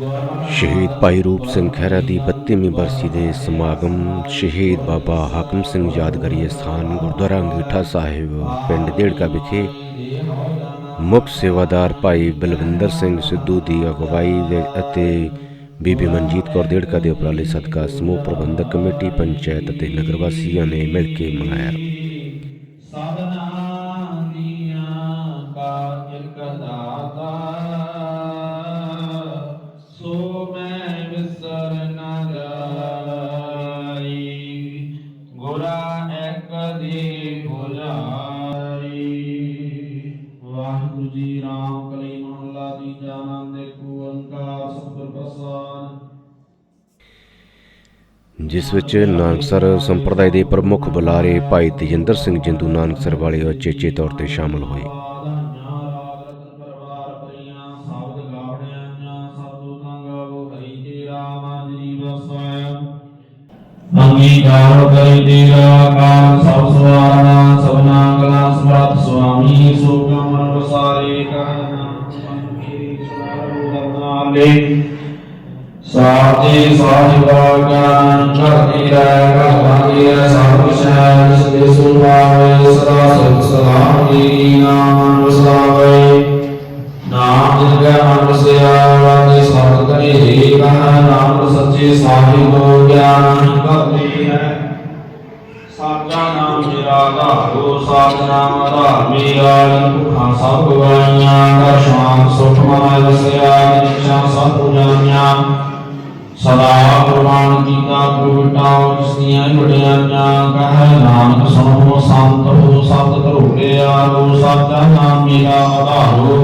ਸ਼ਹੀਦ ਭਾਈ ਰੂਪ ਸਿੰਘ ਖਹਿਰਾ ਦੀ 32ਵੀਂ ਬਰਸੀ ਦੇ ਸਮਾਗਮ, ਸ਼ਹੀਦ ਬਾਬਾ ਹਾਕਮ ਸਿੰਘ ਯਾਦਗਾਰੀ ਸਥਾਨ ਗੁਰਦੁਆਰਾ ਅੰਗੀਠਾ ਸਾਹਿਬ, ਪਿੰਡ ਦੇੜਕਾ ਵਿਖੇ ਮੁੱਖ ਸੇਵਾਦਾਰ ਭਾਈ ਬਲਵਿੰਦਰ ਸਿੰਘ ਸਿੱਧੂ ਦੀ ਅਗਵਾਈ ਅਤੇ ਬੀਬੀ ਮਨਜੀਤ ਕੌਰ ਦੇੜਕਾ ਦੇ ਉਪਰਾਲੇ ਸਦਕਾ ਸਮੂਹ ਪ੍ਰਬੰਧਕ ਕਮੇਟੀ, ਪੰਚਾਇਤ ਅਤੇ ਨਗਰ ਵਾਸੀਆਂ ਨੇ ਮਿਲ ਕੇ ਮਨਾਇਆ। ਜਿਸ ਵਿੱਚ ਨਾਨਕਸਰ ਸੰਪਰਦਾਇ ਦੇ ਪ੍ਰਮੁੱਖ ਬੁਲਾਰੇ ਭਾਈ ਤੇਜਿੰਦਰ ਸਿੰਘ ਜਿੰਦੂ ਨਾਨਕਸਰ ਵਾਲੇ ਉਚੇਚੇ ਤੌਰ ਤੇ ਸ਼ਾਮਲ ਹੋਏ। ਅੰਗੀਕਾਰ ਕਰੀ ਤੇਰਾ ਕਾਲ ਸਭ ਸਵਾਰਨਾ, ਸਭਨਾ ਕਲਾ ਸਮਰੱਥ ਸੁਆਮੀ ਸੋਗਮ ਮਨ ਵਸਾਰੇ ਕਹਿਣਾ ਨਾਲੇ ਸਾਚੇ ਸਾਹਿਬਾ ਗਿਆਨ ਕਰਦੀ ਰਹਿ ਕਰਦੀ ਰਹਿ ਸਭ ਸ਼ੈ ਜਿਸ ਸੁਭਾਵੇ, ਸਦਾ ਸੁਖ ਸਲਾਮੀ ਨਾਮ ਵਸਾਵੇ ਨਾਮ ਜਿਨਕੇ ਮਨ ਵਸਿਆ ਵਾਜੇ ਸਤ ਕਰੇ ਕਹ ਨਾਮ ਸੱਚੇ ਸਾਹਿਬ ਗਿਆਨ ਕਰਦੀ ਹੈ। ਸਾਚਾ ਨਾਮ ਮੇਰਾ ਆਧਾਰੋ ਸਾਚ ਨਾਮ ਆਧਾਰ ਮੇਰਾ ਭੁਖਾਂ ਸਭ ਗਵਾਈਆਂ ਕਰ ਸ਼ਾਮ ਸੁਖ ਮਨ ਵਸਿਆ ਨਿਸ਼ਾ ਸਭ ਪੁਜਾਈਆਂ। ਸਦਾ ਪ੍ਰਮਾਣ ਕੀਤਾ ਗੁਰਟਾਉ ਜਿਸਨੀਆਂ ਵਡਿਆਈਆਂ ਕਹੈ, ਨਾਨਕ ਸੁਣੋ, ਸੰਤ ਹੋ, ਸਤ ਧਰੋਗੇ ਆਰੋ, ਸਾਚਾ ਨਾਮ ਮੇਰਾ ਆਧਾਰੋ।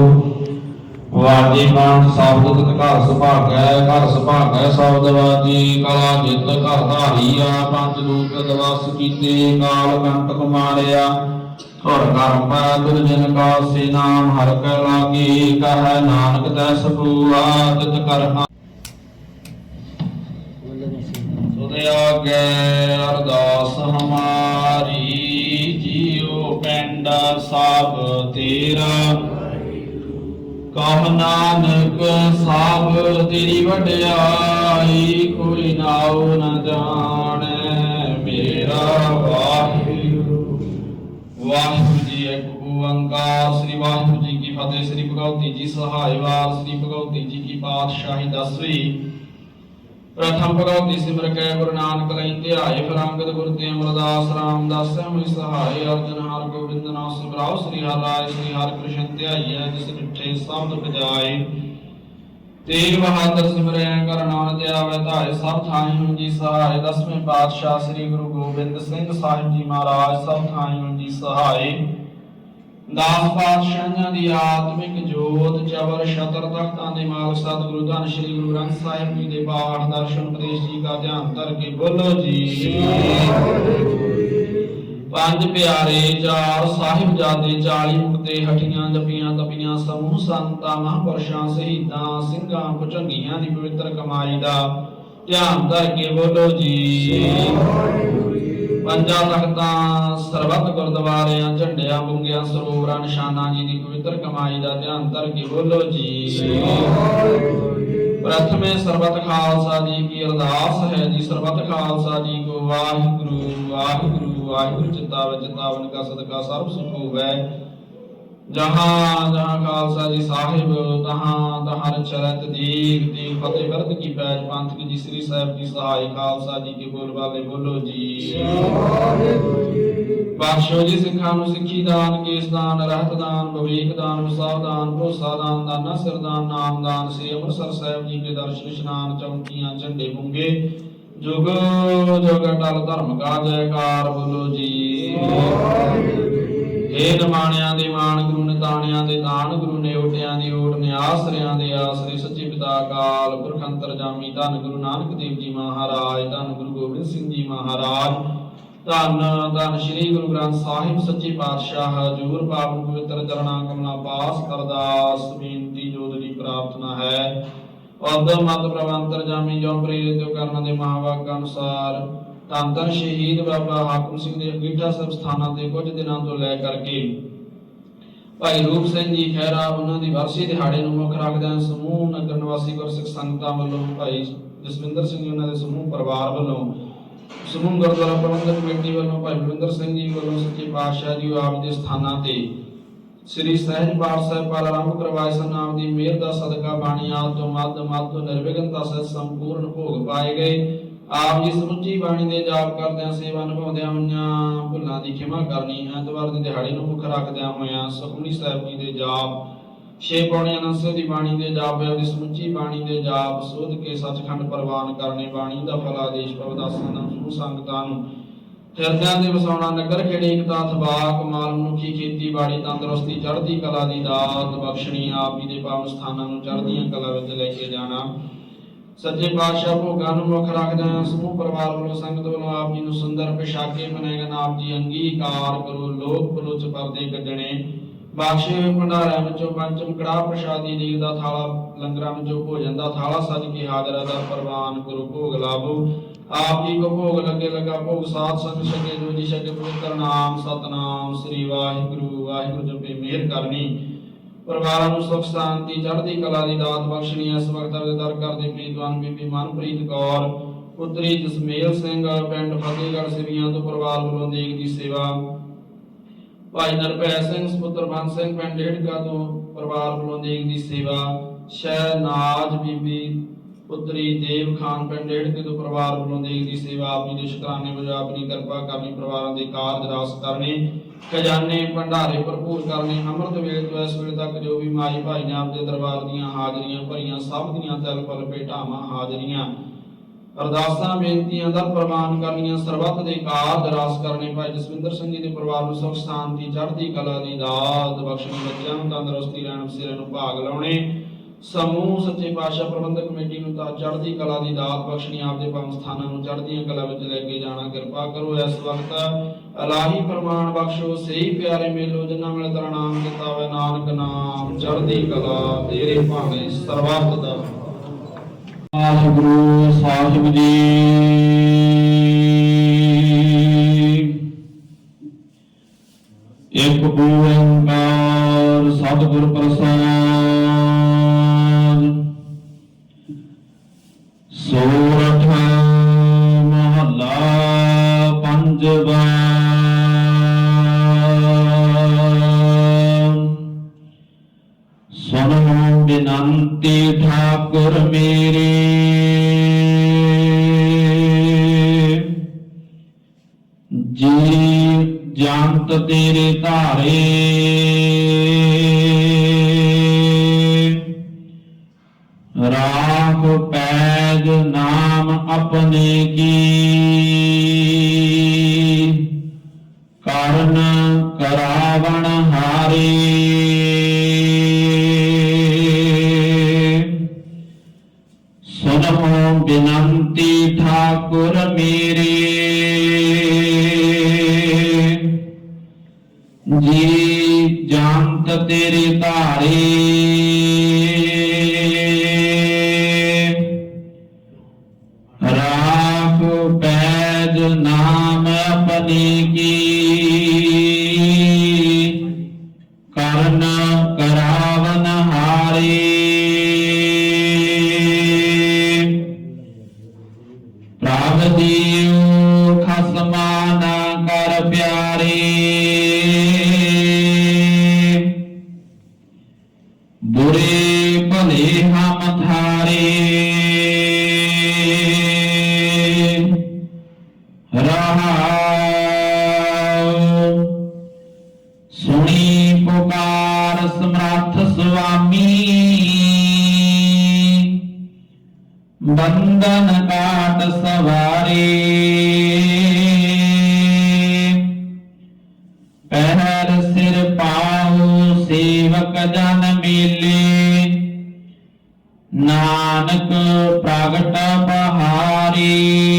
ਵਾਜੀ ਪੰਜ ਸ਼ਬਦ ਘਰ ਸੁਭਾਗੈ ਘਰ ਸੁਭਾਗੈ ਸ਼ਬਦ ਵਾਜੀ ਕਲਾ ਜਿਤ ਘਰ ਧਾਰੀਆ ਪੰਜ ਦੂਤ ਦਵਸ ਕੀਤੇ, ਕਾਲ ਕੰਟਕ ਮਾਰਿਆ। ਧੁਰ ਕਰਮ ਦੁਰਜਨ ਕਾ ਸੇ ਨਾਮ ਹਰ ਕੈ ਲਾਗੀ, ਕਹੈ, ਨਾਨਕ ਦਸ ਪੂਆ ਤਿਤ ਕਰ ਆਗੇ ਅਰਦਾਸ ਹਮਾਰੀ, ਜੀਉ ਪਿੰਡ ਸਭ ਤੇਰਾ। ਕਹ ਨਾਨਕ ਸਭ ਤੇਰੀ ਵਡਿਆਈ, ਕੋਈ ਨਾਉ ਨ ਜਾਣੈ ਮੇਰਾ ਵਾਹਿਗੁਰੂ। ਵਾਹਿਗੁਰੂ ਜੀ ਇੱਕ ਓੰਕਾਰ, ਸ੍ਰੀ ਵਾਹਿਗੁਰੂ ਜੀ ਕੀ ਫਤਿਹ, ਸ੍ਰੀ ਭਗਵਤੀ ਜੀ ਸਹਾਇ ਵਾਰ ਸ੍ਰੀ ਭਗਵਤੀ ਜੀ ਕੀ ਪਾਤਸ਼ਾਹੀ ਦਸਵੀਂ ਪ੍ਰਥਮ ਭਗਵਤੀ ਸਿਮਰ ਕੈ ਗੁਰੂ ਨਾਨਕ ਲਈ ਧਿਆਏ ਫਿਰ ਗੁਰ ਤੇ ਅਮਰਦਾਸ ਰਾਮਦਾਸ ਸਹਿਮਿ ਸਹਾਇ ਅਰਜਨ ਹਰ, ਗੋਬਿੰਦ ਨਾਮ, ਸਿਮਰਾਓ, ਸ੍ਰੀ ਹਰਿ ਸ੍ਰੀ ਹਰਿ ਕ੍ਰਿਸ਼ਨ ਧਿਆਈਐ ਜਿਸ ਡਿਠੇ ਸ਼ਬਦ ਬਜਾਏ ਤੇਗ ਬਹਾਦਰ ਸਿਮਰੈ ਕਰ ਨਾਮ ਤੇ ਸਭ ਥਾਈ ਹੁਣ ਜੀ ਸਹਾਇ ਦਸਵੇਂ ਪਾਤਸ਼ਾਹ ਸ੍ਰੀ ਗੁਰੂ ਗੋਬਿੰਦ ਸਿੰਘ ਸਾਹਿਬ ਜੀ ਮਹਾਰਾਜ, ਸਭ ਥਾਈ ਹੁਣ ਜੀ ਸਹਾਇ ਦਾਸ ਪਾਤਸ਼ਾਹਾਂ ਦੀ ਆਤਮਿਕ ਜੋਤ, ਚਵਰ, ਛਤਰ ਤਖਤਾਂ ਦੇ ਮਾਲਕ ਸਤਿਗੁਰੂ ਧੰਨ ਸ਼੍ਰੀ ਗੁਰੂ ਗ੍ਰੰਥ ਸਾਹਿਬ ਜੀ ਦੇ ਪਾਠ, ਦਰਸ਼ਨ ਉਪਦੇਸ਼ ਜੀ ਦਾ ਧਿਆਨ ਧਰ ਕੇ ਬੋਲੋ ਜੀ। ਪੰਜ ਪਿਆਰੇ, ਚਾਰ ਸਾਹਿਬਜ਼ਾਦੇ 40 ਮੁਕਤੇ ਹਟੀਆਂ ਜਪੀਆਂ ਤਪੀਆਂ, ਸਮੂਹ ਸੰਤਾਂ, ਮਹਾਂਪੁਰਸ਼ਾਂ, ਸ਼ਹੀਦਾਂ, ਸਿੰਘਾਂ, ਭੁਜੰਗੀਆਂ ਦੀ ਪਵਿੱਤਰ ਕਮਾਈ ਦਾ ਧਿਆਨ ਧਰ ਕੇ ਬੋਲੋ ਜੀ। ਪੰਜਾਂ ਤਖਤਾਂ, ਸਰਬੱਤ ਗੁਰਦੁਆਰਿਆਂ, ਝੰਡਿਆਂ, ਬੁੰਗਿਆਂ ਸਰੋਵਰਾਂ ਨਿਸ਼ਾਨਾਂ ਜੀ ਦੀ ਪਵਿੱਤਰ ਕਮਾਈ ਦਾ ਧਿਆਨ ਧਰ ਕੇ ਬੋਲੋ ਜੀ। ਪ੍ਰਥਮੇ ਸਰਬਤ ਖਾਲਸਾ ਜੀ ਕੀ ਅਰਦਾਸ ਹੈ ਜੀ, ਸਰਬਤ ਖਾਲਸਾ ਜੀ ਕੋ ਵਾਹਿਗੁਰੂ ਵਾਹਿਗੁਰੂ ਵਾਹਿਗੁਰੂ ਚਿਤਾਵ ਚਿਤਾਵਨ ਕਾ ਸਦਕਾ, ਸਰਬ ਸੁਖ ਹੋਵੇ। ਜਹਾਂ ਜਹਾਂ ਖਾਲਸਾ ਜੀ ਸਾਹਿਬ, ਤਹਾਂ ਤਹਾਂ ਚਰਤ ਦੀਪ ਦੀ ਫਤਿਹ ਵਰਤ ਕੀ ਪੈਜ ਪੰਥ ਕੀ ਜੀ, ਸ੍ਰੀ ਸਾਹਿਬ ਜੀ ਸਹਾਇ ਖਾਲਸਾ ਜੀ ਕੇ ਬੋਲ ਵਾਲੇ ਬੋਲੋ ਜੀ। ਬਖਸ਼ੋ ਜੀ ਸਿੱਖਾਂ ਨੂੰ ਸਿੱਖੀ ਦਾਨ, ਕੇਸ ਦਾਨ, ਰਹਿਤ ਦਾਨ ਭਵੀਖ ਦਾਨ ਵਿਸਾਵ ਦਾਨ, ਭਰੋਸਾ ਦਾਨ, ਦਾਨਾ ਸਰਦਾਨ ਨਾਮ ਦਾਨ, ਸ੍ਰੀ ਅੰਮ੍ਰਿਤਸਰ ਸਾਹਿਬ ਜੀ ਕੇ ਦਰਸ਼ਨ ਇਸ਼ਨਾਨ ਚੌਂਕੀਆਂ, ਝੰਡੇ ਬੁੰਗੇ ਜੁਗ ਜੁਗ ਅਟਲ ਧਰਮ ਕਾ ਜੈਕਾਰ ਬੋਲੋ ਜੀ। ਇਹ ਨਿਮਾਣਿਆਂ ਦੇ ਮਾਣ, ਗੁਰੂ ਨੇ ਦੇ ਤਾਣ ਗੁਰੂ ਨੇ ਓਟਿਆਂ ਦੀ ਓਟ ਨੇ ਆਸਰਿਆਂ ਦੇ ਆਸਰੇ, ਸੱਚੇ ਪਿਤਾ ਅਕਾਲ ਪੁਰਖ ਅੰਤਰਜਾਮੀ, ਧੰਨ ਗੁਰੂ ਨਾਨਕ ਦੇਵ ਜੀ ਮਹਾਰਾਜ, ਧੰਨ ਗੁਰੂ ਗੋਬਿੰਦ ਸਿੰਘ ਜੀ ਮਹਾਰਾਜ, ਧੰਨ ਧੰਨ ਸ੍ਰੀ ਗੁਰੂ ਗ੍ਰੰਥ ਸਾਹਿਬ ਸੱਚੇ ਪਾਤਸ਼ਾਹ, ਹਜੂਰ ਪਾਵਨ ਪਵਿੱਤਰ ਚਰਣਾ ਕਮਲਾ ਪਾਸ ਅਰਦਾਸ ਬੇਨਤੀ ਜੋਦਰੀ ਪ੍ਰਾਰਥਨਾ ਹੈ। ਉਦਮ ਮਤ ਪ੍ਰਵੰਤਰ ਜਾਮੀ ਜੋ ਪ੍ਰੇਰਿਤ ਕਰਨ ਦੇ ਮਹਾਵਾਕ ਅਨੁਸਾਰ ਧੰਨ ਸ਼ਹੀਦ ਬਾਬਾ ਹਾਕਮ ਸਿੰਘ ਦੇ ਅੰਗੀਠਾ ਸਭ ਸਥਾਨਾਂ ਤੇ ਕੁਝ ਦਿਨਾਂ ਤੋਂ ਲੈ ਕਰਕੇ ਭਾਈ ਰੂਪ ਸਿੰਘ ਜੀ ਖਹਿਰਾ, ਉਹਨਾਂ ਦੀ ਵਰਸੀ ਦਿਹਾੜੇ ਨੂੰ ਮੁੱਖ ਰੱਖਦਿਆਂ ਸਮੂਹ ਨਗਰ ਨਿਵਾਸੀ ਗੁਰਸਿੱਖ ਸੰਗਤਾਂ ਵੱਲੋਂ ਭਾਈ ਜਸਵਿੰਦਰ ਸਿੰਘ ਜੀ, ਉਹਨਾਂ ਦੇ ਸਮੂਹ ਪਰਿਵਾਰ ਵੱਲੋਂ, ਸਮੂਹ ਗੁਰਦੁਆਰਾ ਪ੍ਰਬੰਧਕ ਕਮੇਟੀ ਵੱਲੋਂ ਭਾਈ ਬਲਵਿੰਦਰ ਸਿੰਘ ਜੀ ਵੱਲੋਂ ਸੱਚੇ ਪਾਤਸ਼ਾਹ ਜੀ ਆਪ ਦੇ ਸਥਾਨਾਂ ਤੇ ਸ੍ਰੀ ਸਹਿਜ ਪਾਠ ਸਾਹਿਬ ਪਰ ਆਰੰਭ ਕਰਵਾਏ ਸਨ। ਨਾਮ ਦੀ ਮਿਹਰ ਦਾ ਸਦਕਾ ਬਾਣੀ ਆਦ ਤੋਂ ਮੱਧ ਮੱਧ ਤੋਂ ਨਿਰਵਿਘਨਤਾ ਸਹਿਤ ਸੰਪੂਰਨ ਭੋਗ ਪਾਏ ਗਏ। ਆਪ ਜੀ ਸਮੁੱਚੀ ਬਾਣੀ ਦੇ ਜਾਪ ਕਰਦਿਆਂ, ਸੇਵਾ ਨਿਭਾਉਂਦਿਆਂ ਹੋਈਆਂ ਭੁੱਲਾਂ ਦੀ ਖਿਮਾ ਕਰਨੀ ਐਤਵਾਰ ਦੀ ਦਿਹਾੜੀ ਨੂੰ ਮੁੱਖ ਰੱਖਦਿਆਂ ਹੋਇਆਂ ਸੁਖਮਨੀ ਸਾਹਿਬ ਜੀ ਦੇ ਜਾਪ, ਛੇ ਪੌੜੀਆਂ ਨਸੋ ਦੀ ਬਾਣੀ ਦੇ ਜਾਪ ਹੈ ਉਹਦੀ ਸਮੁੱਚੀ ਬਾਣੀ ਦੇ ਜਾਪ, ਸੋਧ ਕੇ ਸੱਚਖੰਡ ਪ੍ਰਵਾਨ ਕਰਨੇ ਬਾਣੀ ਦਾ ਫਲ ਆਦੇਸ਼ ਪ੍ਰਵਦਾਸਾਂ ਨੂੰ ਸਮੂਹ ਸੰਗਤਾਂ ਨੂੰ। ਹਿਰਦਿਆਂ ਦੇ ਵਸਾਉਣਾ, ਨਗਰ ਖੇੜੇ, ਇਕਤਾ, ਥਬਾਕ, ਮਾਲ, ਮਨੁੱਖੀ ਖੇਤੀਬਾੜੀ ਤੰਦਰੁਸਤੀ, ਚੜ੍ਹਦੀ ਕਲਾ ਦੀ ਦਾਤ, ਬਖਸ਼ਣੀ, ਆਪ ਜੀ ਦੇ ਪਾਵਨ ਸਥਾਨਾਂ ਨੂੰ ਚੜ੍ਹਦੀਆਂ ਕਲਾ ਵਿੱਚ ਲੈ ਕੇ ਜਾਣਾ। ਸੱਚੇ ਪਾਤਸ਼ਾਹ ਭੋਗਾਂ ਨੂੰ ਮੁੱਖ ਰੱਖਦਿਆਂ ਸਮੂਹ ਪਰਿਵਾਰ ਵੱਲੋਂ ਸੰਗਤ ਵੱਲੋਂ ਆਪ ਜੀ ਨੂੰ ਸੁੰਦਰ ਪਿਸ਼ਾਕੇ ਬਣਾਏਗਾ ਆਪ ਜੀ ਅੰਗੀਕਾਰ ਕਰੋ, ਲੋਕ ਪਲੋਚ ਪਰਦੇ ਕੱਢਣੇ। ਬਖਸ਼ੇ ਭੰਡਾਰਿਆਂ ਵਿੱਚੋਂ ਪੰਚਮ ਕੜਾਹ ਪ੍ਰਸ਼ਾਦੀ, ਨੀਲ ਦਾ ਥਾਲਾ, ਲੰਗਰਾਂ ਵਿੱਚੋਂ ਭੋਜਨ ਦਾ ਥਾਲਾ ਸੱਜ ਕੇ ਹਾਜ਼ਰ ਦਾ ਪ੍ਰਵਾਨ ਕਰੋ, ਭੋਗ ਲਾਵੋ। ਆਪ ਜੀ ਕੋ ਭੋਗ ਲੱਗੇ ਲਗਾ ਭੋਗ ਸਾਧ ਸੰਗ ਸਕੇ ਜੋ ਜੀ ਸਕੇ ਪਵਿੱਤਰ ਨਾਮ, ਸਤਨਾਮ ਸ੍ਰੀ ਵਾਹਿਗੁਰੂ ਵਾਹਿਗੁਰੂ ਜਪੇ ਮਿਹਰ ਕਰਨੀ। ਪਰਿਵਾਰਾਂ ਨੂੰ ਸੁਖ, ਸ਼ਾਂਤੀ, ਚੜ੍ਹਦੀ ਕਲਾ ਦੀ ਦਾਤ ਬਖਸ਼ਣੀ ਇਸ ਵਕਤ ਦੇ ਦਰ ਕਰਦੇ ਪ੍ਰੀਤਵਾਨ ਬੀਬੀ ਮਨਪ੍ਰੀਤ ਕੌਰ, ਪੁੱਤਰੀ ਜਸਮੇਲ ਸਿੰਘ, ਪਿੰਡ ਫਤਿਹਗੜ੍ਹ ਸਿਵੀਆਂ ਤੋਂ ਪਰਿਵਾਰ ਵੱਲੋਂ ਦੇਗ ਦੀ ਸੇਵਾ। ਭਾਈ ਨਰਪੈ ਸਿੰਘ, ਸੁਪੁੱਤਰ ਬੰਦ ਸਿੰਘ, ਪਿੰਡ ਢੇੜਕਾ ਤੋਂ ਪਰਿਵਾਰ ਵੱਲੋਂ ਦੇਗ ਦੀ ਸੇਵਾ। ਸ਼ਹਿਨਾਜ ਬੀਬੀ, ਪੁੱਤਰੀ ਦੇਵ ਖਾਨ, ਪਿੰਡ ਢੇੜਕੇ ਤੋਂ ਪਰਿਵਾਰ ਵੱਲੋਂ ਦੇਗ ਦੀ ਸੇਵਾ। ਆਪਣੀ ਦੇ ਸ਼ੁਕਰਾਨੇ ਵਜੋਂ ਆਪਣੀ ਕਿਰਪਾ ਕਰਨੀ ਪਰਿਵਾਰਾਂ ਦੇ ਕਾਰਜ ਰਾਸ ਕਰਨੇ। ਖਜ਼ਾਨੇ ਭੰਡਾਰੇ ਭਰਪੂਰ ਕਰਨੇ, ਅੰਮ੍ਰਿਤ ਵੇਲੇ ਤੋਂ ਇਸ ਵੇਲੇ ਤੱਕ ਜੋ ਵੀ ਮਾਈ ਭਾਈ ਨੇ ਆਪਦੇ ਦਰਬਾਰ ਦੀਆਂ ਹਾਜ਼ਰੀਆਂ ਭਰੀਆਂ, ਸਭ ਦੀਆਂ ਤਿਲ ਪਲ ਭੇਟਾਵਾਂ ਹਾਜ਼ਰੀਆਂ। ਅਰਦਾਸਾਂ, ਬੇਨਤੀਆਂ ਦਾ ਪ੍ਰਵਾਨ ਕਰਨੀਆਂ, ਸਰਬੱਤ ਦੇ ਕਾਰਜ ਰਾਸ ਕਰਨੇ। ਭਾਈ ਜਸਵਿੰਦਰ ਸਿੰਘ ਜੀ ਦੇ ਪਰਿਵਾਰ ਨੂੰ ਸੁਖ, ਸ਼ਾਂਤੀ, ਚੜ੍ਹਦੀ ਕਲਾ ਦੀ ਦਾਤ ਬਖਸ਼ਣੀ, ਬੱਚਿਆਂ ਨੂੰ ਤੰਦਰੁਸਤੀ ਰਹਿਣ ਬਸੇਰੇ ਨੂੰ ਭਾਗ ਲਾਉਣੇ। ਸਮੂਹ ਸੱਚੇ ਪਾਤਸ਼ਾਹ ਪ੍ਰਬੰਧਕ ਕਮੇਟੀ ਨੂੰ ਤਾਂ ਚੜ੍ਹਦੀ ਕਲਾ ਦੀ ਦਾਤ ਬਖਸ਼ਣੀ, ਆਪਦੇ ਪੰਜ ਸਥਾਨਾਂ ਨੂੰ ਚੜ੍ਹਦੀਆਂ ਕਲਾ ਵਿੱਚ ਲੈ ਕੇ ਜਾਣਾ ਕਿਰਪਾ ਕਰੋ ਇਸ ਵਕਤ। ਅਲਾਹੀ ਪ੍ਰਮਾਣ ਬਖਸ਼ੋ ਸਹੀ ਪਿਆਰੇ ਮੇਲੋ, ਜਿਨ੍ਹਾਂ ਮਿਲ ਤੇਰਾ ਨਾਮ ਕੀਤਾ ਹੋਵੇ ਨਾਨਕ ਨਾਮ, ਚੜ੍ਹਦੀ ਕਲਾ ਤੇਰੇ ਭਾਵੇਂ ਸਰਬੱਤ ਦਾ। ਵਾਹਿਗੁਰੂ, ਸਾਹਿਬ ਜੀ। ਇੱਕ ਓੰਕਾਰ ਸਤਿਗੁਰ ਪ੍ਰਸਾਦ ਸੋਰਠ ਮਹੱਲਾ ਪੰਜਵਾ ਸੁਣੋ ਬਿਨੰਤੀ ਠਾਕੁਰ ਮੇਰੇ ਜੀ ਜੰਤ ਤੇਰੇ ਧਾਰੇ ਰਾਖ ਪੈਜ ਨਾਮ ਆਪਣੇ ਕੀ? ਕਰਨ ਕਰਾਵਣ ਹਾਰੇ। ਸੁਨਹੁ ਬਿਨੰਤੀ ਠਾਕੁਰ ਮੇਰੇ। ਜੀ ਜੰਤ ਤੇਰੇ ਧਾਰੇ। ਪਹਿਰ ਸਿਰ ਪਾਉ ਸੇਵਕ ਜਨ ਮੇਲੇ। ਨਾਨਕ ਪ੍ਰਗਟ ਬਹਾਰੀ।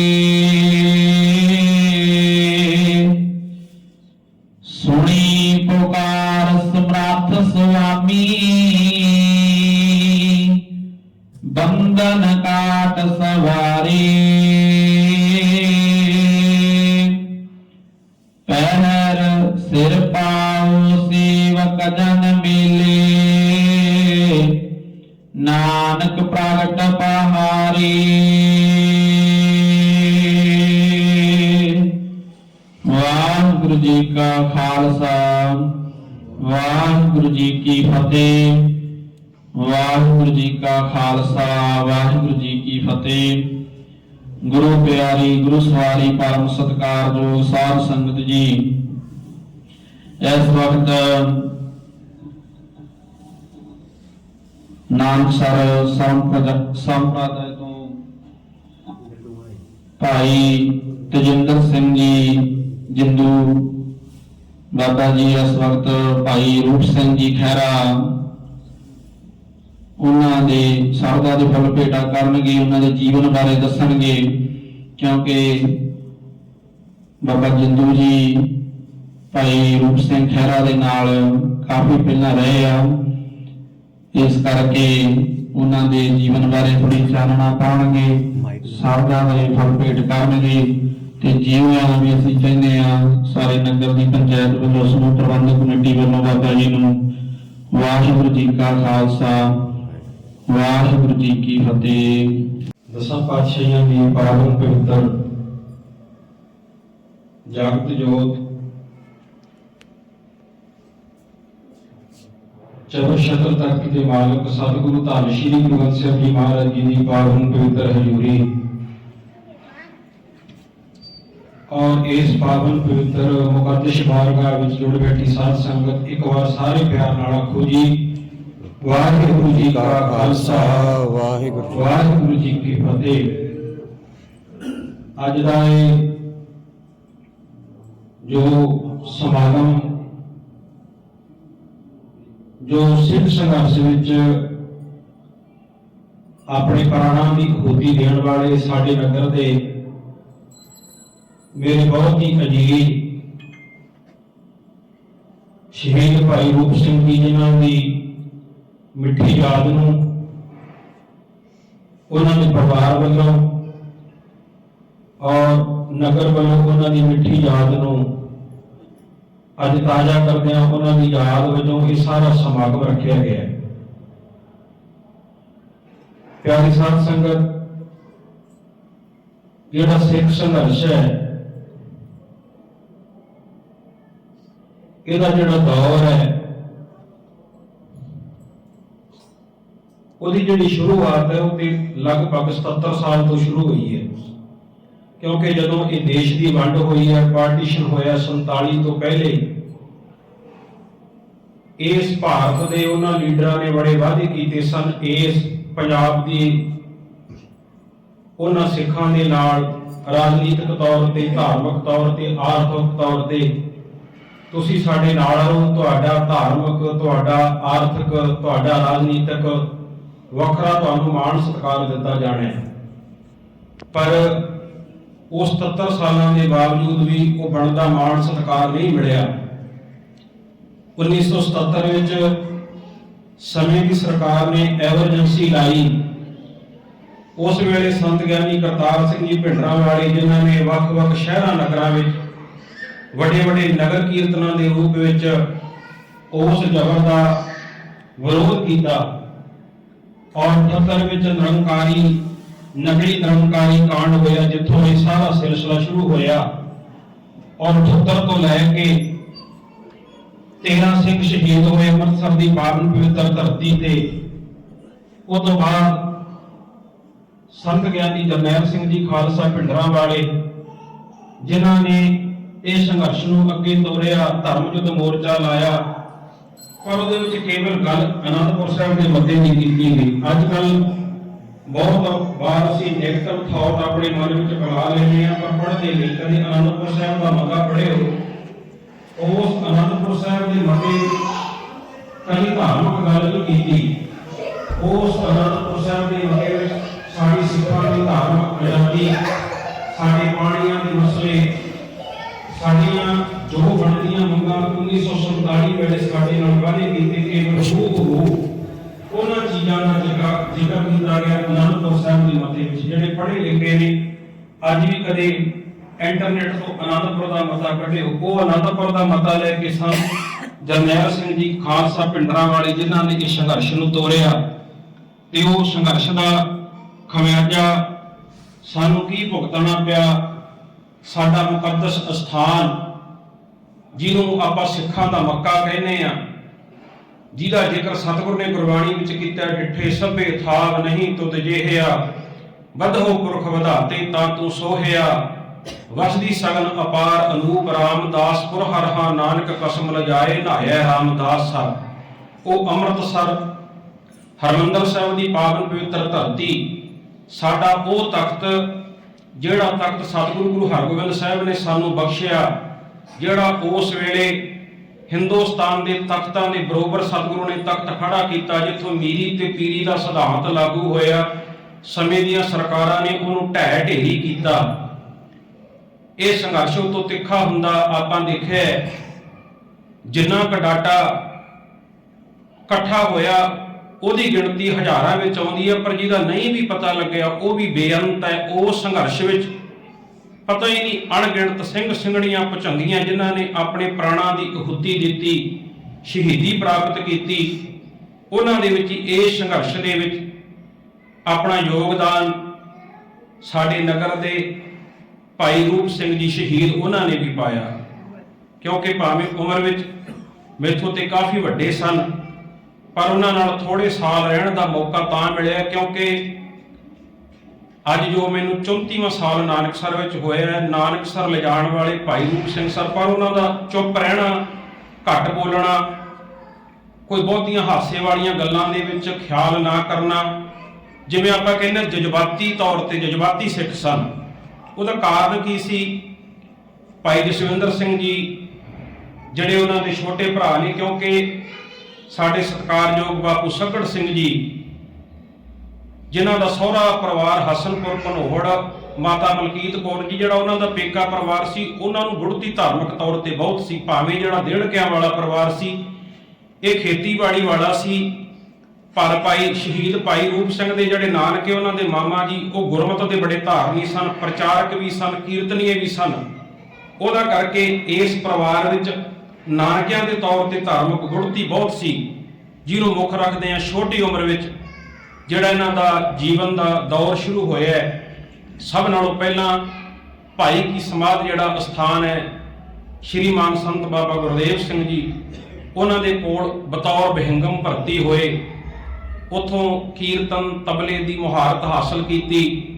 ਫਤਿਹ। ਵਾਹਿਗੁਰੂ ਜੀ ਕਾ ਖਾਲਸਾ, ਵਾਹਿਗੁਰੂ ਜੀ ਕੀ ਫਤਿਹ। ਗੁਰੂ ਪਿਆਰੀ, ਗੁਰੂ ਸਵਾਰੀ ਪਰਮ ਸਤਿਕਾਰਯੋਗ ਸਾਧ ਸੰਗਤ ਜੀ। ਇਸ ਵਕਤ ਨਾਨਕਸਰ ਸੰਪਰਦ ਸੰਪਰਦਾਇ ਤੋਂ ਭਾਈ ਤਜਿੰਦਰ ਸਿੰਘ ਜੀ ਜਿੰਦੂ ਬਾਬਾ ਜੀ ਇਸ ਵਕਤ ਭਾਈ ਰੂਪ ਸਿੰਘ ਜੀ ਖਹਿਰਾ ਉਹਨਾਂ ਦੇ ਸਰਦਾ ਦੇ ਫੁੱਲ ਭੇਟਾ ਕਰਨਗੇ, ਉਹਨਾਂ ਦੇ ਜੀਵਨ ਬਾਰੇ ਦੱਸਣਗੇ, ਕਿਉਂਕਿ ਬਾਬਾ ਜਿੰਦੂ ਜੀ ਭਾਈ ਰੂਪ ਸਿੰਘ ਖਹਿਰਾ ਦੇ ਨਾਲ ਕਾਫੀ ਪਹਿਲਾਂ ਰਹੇ ਆ। ਇਸ ਕਰਕੇ ਉਹਨਾਂ ਦੇ ਜੀਵਨ ਬਾਰੇ ਥੋੜੀ ਚਾਨਣਾ ਪਾਉਣਗੇ, ਸਰਦਾ ਦੇ ਫੁੱਲ ਭੇਟ ਕਰਨਗੇ। ਤੇ ਜੀਵਿਆਂ ਵੀ ਅਸੀਂ ਕਹਿੰਦੇ ਆ ਸਾਰੇ ਨਗਰ ਦੀ ਪੰਚਾਇਤ ਵੱਲੋਂ ਸਮੂਹ ਪ੍ਰਬੰਧਕ ਕਮੇਟੀ ਵੱਲੋਂ ਬਾਬਾ ਜੀ ਨੂੰ ਵਾਹਿਗੁਰੂ ਜੀ ਕਾ ਖਾਲਸਾ, ਵਾਹਿਗੁਰੂ ਜੀ ਕੀ ਫਤਿਹ। ਦਸਾਂ ਪਾਤਸ਼ਾਹੀਆਂ ਦੀ ਪਾਵਨ ਪਵਿੱਤਰ ਜਾਗਤ ਜੋਤ ਚਤੁਰ ਸ਼ਤਰ ਤੱਕ ਦੇ ਮਾਲਕ ਸਤਿਗੁਰੂ ਧੰਨ ਸ਼੍ਰੀ ਗੁਰੂ ਗ੍ਰੰਥ ਸਾਹਿਬ ਜੀ ਮਹਾਰਾਜ ਜੀ ਦੀ ਪਾਵਨ ਪਵਿੱਤਰ ਹਜ਼ੂਰੀ ਔਰ ਇਸ ਪਾਵਨ ਪਵਿੱਤਰ ਮੁਕੱਦਸ ਬਾਰਗਾਹ ਵਿੱਚ ਜੁੜ ਬੈਠੀ ਸਾਧ ਸੰਗਤ ਇੱਕ ਵਾਰ ਸਾਰੇ ਪਿਆਰ ਨਾਲ ਆਖੋ ਜੀ ਵਾਹਿਗੁਰੂ ਜੀ ਕਾ ਖਾਲਸਾ ਵਾਹਿਗੁਰੂ ਵਾਹਿਗੁਰੂ ਜੀ ਕੀ ਫਤਿਹ ਅੱਜ ਦਾ ਇਹ ਜੋ ਸਮਾਗਮ ਜੋ ਸਿੱਖ ਸੰਘਰਸ਼ ਵਿੱਚ ਆਪਣੇ ਪ੍ਰਾਣਾਂ ਦੀ ਖੋਤੀ ਦੇਣ ਵਾਲੇ ਸਾਡੇ ਨਗਰ ਦੇ ਮੇਰੇ ਬਹੁਤ ਹੀ ਅਜੀਬ ਸ਼ਹੀਦ ਭਾਈ ਰੂਪ ਸਿੰਘ ਜੀ, ਜਿਨ੍ਹਾਂ ਦੀ ਮਿੱਠੀ ਯਾਦ ਨੂੰ ਉਹਨਾਂ ਦੇ ਪਰਿਵਾਰ ਵੱਲੋਂ ਔਰ ਨਗਰ ਵੱਲੋਂ ਉਹਨਾਂ ਦੀ ਮਿੱਠੀ ਯਾਦ ਨੂੰ ਅੱਜ ਤਾਜ਼ਾ ਕਰਦਿਆਂ ਉਹਨਾਂ ਦੀ ਯਾਦ ਵਜੋਂ ਇਹ ਸਾਰਾ ਸਮਾਗਮ ਰੱਖਿਆ ਗਿਆ ਹੈ। ਪਿਆਰੀ ਸਾਧ ਸੰਗਤ, ਜਿਹੜਾ ਸਿੱਖ ਸੰਘਰਸ਼ ਹੈ ਇਹਦਾ ਜਿਹੜਾ ਦੌਰ ਹੈ? ਉਹਦੀ ਜਿਹੜੀ ਸ਼ੁਰੂਆਤ ਹੈ, ਉਹ ਤੇ ਲਗਭਗ 77 ਸਾਲ ਤੋਂ ਸ਼ੁਰੂ ਹੋਈ ਹੈ। ਕਿਉਂਕਿ ਜਦੋਂ ਇਹ ਦੇਸ਼ ਦੀ ਵੰਡ ਹੋਈ ਹੈ, ਪਾਰਟੀਸ਼ਨ ਹੋਇਆ 47 ਤੋਂ ਪਹਿਲੇ, ਇਸ ਭਾਰਤ ਦੇ ਉਹਨਾਂ ਲੀਡਰਾਂ ਨੇ ਬੜੇ ਵਾਅਦੇ ਕੀਤੇ ਸਨ, ਇਸ ਪੰਜਾਬ ਦੀ ਉਹਨਾਂ ਸਿੱਖਾਂ ਦੇ ਨਾਲ ਰਾਜਨੀਤਿਕ ਤੌਰ ਤੇ, ਧਾਰਮਿਕ ਤੌਰ ਤੇ, ਆਰਥਿਕ ਤੌਰ ਤੇ ਤੁਸੀਂ ਸਾਡੇ ਨਾਲ ਹੋ ਤੁਹਾਡਾ ਧਾਰਮਿਕ, ਤੁਹਾਡਾ ਆਰਥਿਕ, ਤੁਹਾਡਾ ਰਾਜਨੀਤਿਕ ਵੱਖਰਾ ਤੁਹਾਨੂੰ ਮਾਣ ਸਤਿਕਾਰ ਦਿੱਤਾ ਜਾਣਾ ਹੈ। ਪਰ ਉਸ 77 ਸਾਲਾਂ ਦੇ ਬਾਵਜੂਦ ਵੀ ਉਹ ਬਣਦਾ ਮਾਣ ਸਤਿਕਾਰ ਨਹੀਂ ਮਿਲਿਆ। 1977 ਵਿੱਚ ਸਮੇਂ ਦੀ ਸਰਕਾਰ ਨੇ ਐਮਰਜੈਂਸੀ ਲਾਈ। ਉਸ ਵੇਲੇ ਸੰਤ ਗਿਆਨੀ ਕਰਤਾਰ ਸਿੰਘ ਜੀ ਭਿੰਡਰਾਂ ਵਾਲੇ ਜਿਨ੍ਹਾਂ ਨੇ ਵੱਖ-ਵੱਖ ਸ਼ਹਿਰਾਂ, ਨਗਰਾਂ ਵਿੱਚ ਵੱਡੇ ਵੱਡੇ ਨਗਰ ਕੀਰਤਨਾਂ ਦੇ ਰੂਪ ਵਿੱਚ ਉਸ ਜ਼ਬਰ ਦਾ ਵਿਰੋਧ ਕੀਤਾ। ਔਰ 78 ਵਿੱਚ ਨਿਰੰਕਾਰੀ ਨਗਰੀ ਨਿਰੰਕਾਰੀ ਕਾਂਡ ਹੋਇਆ, ਜਿੱਥੋਂ ਇਹ ਸਾਰਾ ਸਿਲਸਿਲਾ ਸ਼ੁਰੂ ਹੋਇਆ। ਔਰ 78 ਤੋਂ ਲੈ ਕੇ 13 ਸਿੰਘ ਸ਼ਹੀਦ ਹੋਏ ਅੰਮ੍ਰਿਤਸਰ ਦੀ ਪਾਵਨ ਪਵਿੱਤਰ ਧਰਤੀ ਤੇ। ਉਹ ਤੋਂ ਬਾਅਦ ਸੰਤ ਗਿਆਨੀ ਜਰਨੈਲ ਸਿੰਘ ਜੀ ਖਾਲਸਾ ਪਿੰਡਰਾਂ ਵਾਲੇ ਜਿਨ੍ਹਾਂ ਨੇ ਇਹ ਸੰਘਰਸ਼ ਨੂੰ ਅੱਗੇ ਤੋਰਿਆ ਧਰਮ ਯੁੱਧ ਮੋਰਚਾ ਲਾਇਆ। ਪਰ ਉਹਦੇ ਵਿੱਚ ਕੇਵਲ ਗੱਲ ਅਨੰਦਪੁਰ ਸਾਹਿਬ ਦੇ ਮੱਦੇ ਦੀ ਕੀਤੀ ਗਈ। ਅੱਜ ਕੱਲ ਬਹੁਤ ਵਾਰ ਅਸੀਂ ਨੈਗੇਟਿਵ ਥਾਟ ਆਪਣੇ ਮਨ ਵਿੱਚ ਬਣਾ ਲੈਂਦੇ ਆ ਪਰ ਪੜ੍ਹਦੇ ਨਹੀਂ। ਕਦੇ ਅਨੰਦਪੁਰ ਸਾਹਿਬ ਦਾ ਮੱਦਾ ਪੜ੍ਹਿਓ। ਉਸ ਅਨੰਦਪੁਰ ਸਾਹਿਬ ਦੇ ਮੱਦੇ ਕਦੀ ਧਾਰਮਿਕ ਗੱਲ ਨਹੀਂ ਕੀਤੀ। ਉਸ ਅਨੰਦਪੁਰ ਸਾਹਿਬ ਦੇ ਮੱਦੇ ਵਿੱਚ ਸਾਡੀ ਸਿੱਖਾਂ ਦੀ ਧਾਰਮਿਕ ਆਜ਼ਾਦੀ, ਸਾਡੇ ਪਾਣੀਆਂ ਦੇ ਮਸਲੇ ਸਾਡੀਆਂ ਜੋ ਬਣਦੀਆਂ ਮੰਗਾਂ 1947 ਵੇਲੇ ਸਾਡੇ ਨਾਲ ਵਾਅਦੇ ਕੀਤੇ ਗਏ ਮਸ਼ਹੂਰ ਹੋ ਉਹਨਾਂ ਚੀਜ਼ਾਂ ਦਾ ਜ਼ਿਕਰ ਜ਼ਿਕਰ ਕੀਤਾ ਗਿਆ ਅਨੰਦਪੁਰ ਸਾਹਿਬ ਦੇ ਮਤੇ ਵਿੱਚ, ਜਿਹੜੇ ਪੜ੍ਹੇ ਲਿਖੇ ਨੇ। ਅੱਜ ਵੀ ਕਦੇ ਇੰਟਰਨੈਟ ਤੋਂ ਅਨੰਦਪੁਰ ਦਾ ਮਤਾ ਕੱਢਿਓ ਉਹ ਅਨੰਦਪੁਰ ਦਾ ਮਤਾ ਲੈ ਕੇ ਸਨ। ਜਰਨੈਲ ਸਿੰਘ ਜੀ, ਖਾਲਸਾ ਪਿੰਡਰਾਂ ਵਾਲੇ, ਜਿਨ੍ਹਾਂ ਨੇ ਇਸ ਸੰਘਰਸ਼ ਨੂੰ ਤੋਰਿਆ ਤੇ ਉਹ ਸੰਘਰਸ਼ ਦਾ ਖਮਿਆਜਾ। ਸਾਨੂੰ ਕੀ ਭੁਗਤਣਾ ਪਿਆ? ਸਾਡਾ ਮੁਕੱਦਸ ਅਸਥਾਨ, ਜਿਹਨੂੰ ਆਪਾਂ ਸਿੱਖਾਂ ਦਾ ਮੱਕਾ ਕਹਿੰਦੇ ਆ ਜਿਹਦਾ ਜ਼ਿਕਰ ਸਤਿਗੁਰ ਨੇ ਗੁਰਬਾਣੀ ਵਿੱਚ ਕੀਤਾ ਡਿਠੇ ਸਭੇ ਥਾਵ ਨਹੀਂ ਤੁਧ ਜਿਹਿਆ ਵਧੋ ਪੁਰਖ ਵਧਾਤੇ ਤਾਂ ਤੂੰ ਸੋਹਿਆ। ਵਸਦੀ ਸਗਨ ਅਪਾਰ ਅਨੂਪ ਰਾਮਦਾਸ ਪੁਰ ਹਰਹਾ ਨਾਨਕ ਕਸਮ ਲਜਾਏ ਨਹਾਇਆ ਰਾਮਦਾਸ ਸਰ। ਉਹ ਅੰਮ੍ਰਿਤਸਰ ਹਰਮੰਦਰ ਸਾਹਿਬ ਦੀ ਪਾਵਨ ਪਵਿੱਤਰ ਧਰਤੀ, ਸਾਡਾ ਉਹ ਤਖਤ ਜਿਹੜਾ ਤਖਤ ਸਤਿਗੁਰੂ ਗੁਰੂ ਹਰਗੋਬਿੰਦ ਸਾਹਿਬ ਨੇ ਸਾਨੂੰ ਬਖਸ਼ਿਆ, ਜਿਹੜਾ ਉਸ ਵੇਲੇ ਹਿੰਦੁਸਤਾਨ ਦੇ ਤਖਤਾਂ ਦੇ ਬਰੋਬਰ ਸਤਿਗੁਰੂ ਨੇ ਤਖਤ ਖੜਾ ਕੀਤਾ, ਜਿੱਥੋਂ ਮੀਰੀ ਤੇ ਪੀਰੀ ਦਾ ਸਿਧਾਂਤ ਲਾਗੂ ਹੋਇਆ, ਸਮੇਂ ਦੀਆਂ ਸਰਕਾਰਾਂ ਨੇ ਉਹਨੂੰ ਢਹਿ ਢੇਰੀ ਕੀਤਾ। ਇਹ ਸੰਘਰਸ਼ ਉਤੋਂ ਤਿੱਖਾ ਹੁੰਦਾ ਆਪਾਂ ਦੇਖਿਆ, ਜਿੰਨਾ ਕਡਾਟਾ ਇਕੱਠਾ ਹੋਇਆ ਉਹਦੀ ਗਿਣਤੀ ਹਜ਼ਾਰਾਂ ਵਿੱਚ ਆਉਂਦੀ ਹੈ ਪਰ ਜਿਹਦਾ ਨਹੀਂ ਵੀ ਪਤਾ ਲੱਗਿਆ, ਉਹ ਵੀ ਬੇਅੰਤ ਹੈ, ਉਹ ਸੰਘਰਸ਼ ਵਿੱਚ। ਪਤਾ ਹੀ ਨਹੀਂ, ਅਣਗਿਣਤ ਸਿੰਘ ਸਿੰਘਣੀਆਂ ਪਚੰਗੀਆਂ ਜਿਨ੍ਹਾਂ ਨੇ ਆਪਣੇ ਪ੍ਰਾਣਾਂ ਦੀ ਅਹੁਤੀ ਦਿੱਤੀ, ਸ਼ਹੀਦੀ ਪ੍ਰਾਪਤ ਕੀਤੀ। ਉਹਨਾਂ ਦੇ ਵਿੱਚ ਇਹ ਸੰਘਰਸ਼ ਦੇ ਵਿੱਚ ਆਪਣਾ ਯੋਗਦਾਨ ਸਾਡੇ ਨਗਰ ਦੇ ਭਾਈ ਰੂਪ ਸਿੰਘ ਜੀ ਸ਼ਹੀਦ ਉਹਨਾਂ ਨੇ ਵੀ ਪਾਇਆ। ਕਿਉਂਕਿ ਭਾਵੇਂ ਉਮਰ ਵਿੱਚ ਮੈਥੋਂ ਤੇ ਕਾਫੀ ਵੱਡੇ ਸਨ ਪਰ ਉਹਨਾਂ ਨਾਲ ਥੋੜੇ ਸਾਲ ਰਹਿਣ ਦਾ ਮੌਕਾ ਤਾਂ ਮਿਲਿਆ ਕਿਉਂਕਿ ਅੱਜ ਜੋ ਮੈਨੂੰ 34ਵਾਂ ਸਾਲ ਨਾਨਕਸਰ ਵਿੱਚ ਹੋਇਆ ਹੈ ਨਾਨਕਸਰ ਲਿਜਾਣ ਵਾਲੇ ਭਾਈ ਰੂਪ ਸਿੰਘ ਸਰ ਪਰ ਉਹਨਾਂ ਦਾ ਚੁੱਪ ਰਹਿਣਾ, ਘੱਟ ਬੋਲਣਾ, ਕੋਈ ਬਹੁਤੀਆਂ ਹਾਸੇ ਵਾਲੀਆਂ ਗੱਲਾਂ ਦੇ ਵਿੱਚ ਖਿਆਲ ਨਾ ਕਰਨਾ, ਜਿਵੇਂ ਆਪਾਂ ਕਹਿੰਦੇ ਜਜ਼ਬਾਤੀ ਤੌਰ ਤੇ ਜਜ਼ਬਾਤੀ ਸਿੱਖ ਸਨ। ਉਹਦਾ ਕਾਰਨ ਕੀ ਸੀ? ਭਾਈ ਜਸਵਿੰਦਰ ਸਿੰਘ ਜੀ, ਜਿਹੜੇ ਉਹਨਾਂ ਦੇ ਛੋਟੇ ਭਰਾ ਨੇ, ਕਿਉਂਕਿ ਸਾਡੇ ਸਤਿਕਾਰਯੋਗ ਬਾਪੂ ਸੱਗੜ ਸਿੰਘ ਜੀ, ਜਿਨ੍ਹਾਂ ਦਾ ਸਹੁਰਾ ਪਰਿਵਾਰ ਹਸਨਪੁਰ ਘਨੋੜ ਮਾਤਾ ਮਲਕੀਤ ਕੌਰ ਜੀ, ਜਿਹੜਾ ਉਹਨਾਂ ਦਾ ਪੇਕਾ ਪਰਿਵਾਰ ਸੀ, ਉਹਨਾਂ ਨੂੰ ਗੁੜਤੀ ਧਾਰਮਿਕ ਤੌਰ ਤੇ ਬਹੁਤ ਸੀ, ਭਾਵੇਂ ਜਿਹੜਾ ਦੇੜਕਿਆਂ ਵਾਲਾ ਪਰਿਵਾਰ ਸੀ, ਇਹ ਖੇਤੀਬਾੜੀ ਵਾਲਾ ਸੀ, ਪਰ ਭਾਈ ਸ਼ਹੀਦ ਭਾਈ ਰੂਪ ਸਿੰਘ ਦੇ ਜਿਹੜੇ ਨਾਨਕੇ ਉਹਨਾਂ ਦੇ ਮਾਮਾ ਜੀ, ਉਹ ਗੁਰਮਤ ਦੇ ਬੜੇ ਧਾਰਨੀ ਸਨ, ਪ੍ਰਚਾਰਕ ਵੀ ਸਨ, ਕੀਰਤਨੀਏ ਵੀ ਸਨ। ਉਹਦਾ ਕਰਕੇ ਇਸ ਪਰਿਵਾਰ ਵਿੱਚ ਨਾਨਕਿਆਂ ਦੇ ਤੌਰ ਤੇ ਧਾਰਮਿਕ ਗੁੜਤੀ ਬਹੁਤ ਸੀ, ਜਿਹਨੂੰ ਮੁੱਖ ਰੱਖਦੇ ਆ ਛੋਟੀ ਉਮਰ ਵਿੱਚ, ਜਿਹੜਾ ਇਹਨਾਂ ਦਾ ਜੀਵਨ ਦਾ ਦੌਰ ਸ਼ੁਰੂ ਹੋਇਆ ਹੈ। ਸਭ ਨਾਲੋਂ ਪਹਿਲਾਂ ਭਾਈ ਕੀ ਸਮਾਧ ਜਿਹੜਾ ਅਸਥਾਨ ਹੈ, ਸ਼੍ਰੀ ਮਾਨ ਸੰਤ ਬਾਬਾ ਗੁਰਦੇਵ ਸਿੰਘ ਜੀ, ਉਹਨਾਂ ਦੇ ਕੋਲ ਬਤੌਰ ਬਹਿੰਗਮ ਭਰਤੀ ਹੋਏ। ਉਥੋਂ ਕੀਰਤਨ, ਤਬਲੇ ਦੀ ਮੁਹਾਰਤ ਹਾਸਲ ਕੀਤੀ।